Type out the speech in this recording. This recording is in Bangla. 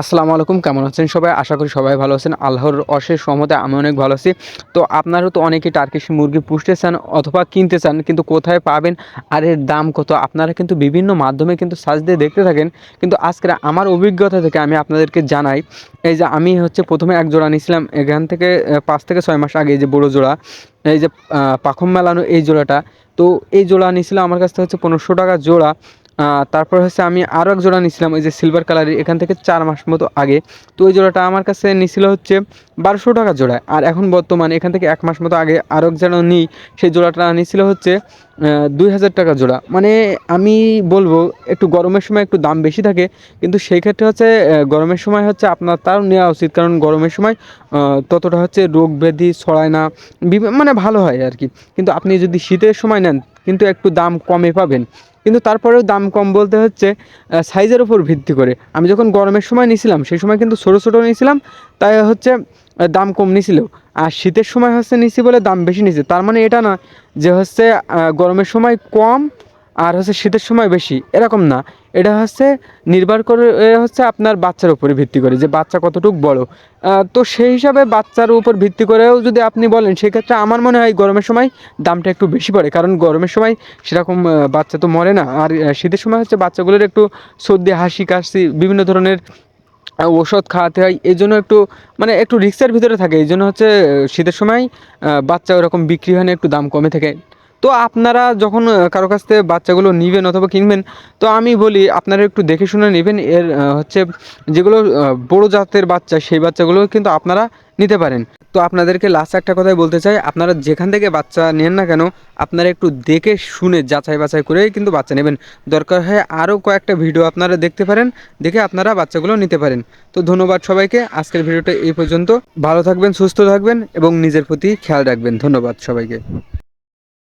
আসসালামু আলাইকুম, কেমন আছেন সবাই? আশা করি সবাই ভালো আছেন। আল্লাহর অশেষ সহমতে আমি অনেক ভালো আছি। তো আপনারও তো অনেকেই টার্কিশ মুরগি পুষতে চান অথবা কিনতে চান, কিন্তু কোথায় পাবেন আর এর দাম কত? আপনারা কিন্তু বিভিন্ন মাধ্যমে কিন্তু সার্চ দিয়ে দেখতে থাকেন। কিন্তু আজকে আমার অভিজ্ঞতা থেকে আমি আপনাদেরকে জানাই, এই যে আমি হচ্ছে প্রথমে এক জোড়া নিয়েছিলাম, এখান থেকে পাঁচ থেকে ছয় মাস আগে যে বড়ো জোড়া, এই যে পাখম মেলানো এই জোড়াটা। তো এই জোড়া নিয়েছিল আমার কাছ থেকে হচ্ছে পনেরোশো টাকা জোড়া। তারপর হচ্ছে আমি আরও এক জোড়া নিয়েছিলাম ওই যে সিলভার কালারের এখান থেকে চার মাস মতো আগে। তো ওই জোড়াটা আমার কাছে নিছিল হচ্ছে বারোশো টাকা জোড়া। আর এখন বর্তমানে এখান থেকে এক মাস মতো আগে আরও এক জোড়া নিই, সেই জোড়াটা নিছিল হচ্ছে দুই হাজার টাকা জোড়া। মানে আমি বলব, একটু গরমের সময় একটু দাম বেশি থাকে, কিন্তু সেই ক্ষেত্রে হচ্ছে গরমের সময় হচ্ছে আপনার তাও নেওয়া উচিত, কারণ গরমের সময় ততটা হচ্ছে রোগ ব্যাধি ছড়ায় না মানে ভালো হয় আর কি। কিন্তু আপনি যদি শীতের সময় নেন, কিন্তু একটু দাম কমে পাবেন। কিন্তু তারপরেও দাম কম বলতে হচ্ছে সাইজের উপর ভিত্তি করে। আমি যখন গরমের সময় নিয়েছিলাম সেই সময় কিন্তু ছোটো ছোটো নিয়েছিলাম তাই হচ্ছে দাম কম নিছিল আর শীতের সময় হচ্ছে নিছি বলে দাম বেশি নিছে। তার মানে এটা না যে হচ্ছে গরমের সময় কম আর হচ্ছে শীতের সময় বেশি, এরকম না। এটা হচ্ছে নির্ভর করে হচ্ছে আপনার বাচ্চার উপরে ভিত্তি করে, যে বাচ্চা কতটুকু বড়। তো সেই হিসাবে বাচ্চার উপর ভিত্তি করেও যদি আপনি বলেন, সেক্ষেত্রে আমার মনে হয় গরমের সময় দামটা একটু বেশি পড়ে। কারণ গরমের সময় সেরকম বাচ্চা তো মরে না। আর শীতের সময় হচ্ছে বাচ্চাগুলোর একটু সর্দি, হাসি, কাশি, বিভিন্ন ধরনের ওষুধ খাওয়াতে হয়। এই জন্য একটু মানে একটু রিক্সের ভিতরে থাকে। এই জন্য হচ্ছে শীতের সময় বাচ্চা ওরকম বিক্রি হয় না, একটু দাম কমে থাকে। তো আপনারা যখন কারও কাছ থেকে বাচ্চাগুলো নেবেন অথবা কিনবেন, তো আমি বলি আপনারা একটু দেখে শুনে নেবেন। এর হচ্ছে যেগুলো বড় জাতের বাচ্চা, সেই বাচ্চাগুলো কিন্তু আপনারা নিতে পারেন। তো আপনাদেরকে লাস্ট একটা কথাই বলতে চাই, আপনারা যেখান থেকে বাচ্চা নেন না কেন, আপনারা একটু দেখে শুনে যাচাই বাছাই করে কিন্তু বাচ্চা নেবেন। দরকার হয় আরও কয়েকটা ভিডিও আপনারা দেখতে পারেন, দেখে আপনারা বাচ্চাগুলো নিতে পারেন। তো ধন্যবাদ সবাইকে, আজকের ভিডিওটা এই পর্যন্ত। ভালো থাকবেন, সুস্থ থাকবেন এবং নিজের প্রতি খেয়াল রাখবেন। ধন্যবাদ সবাইকে।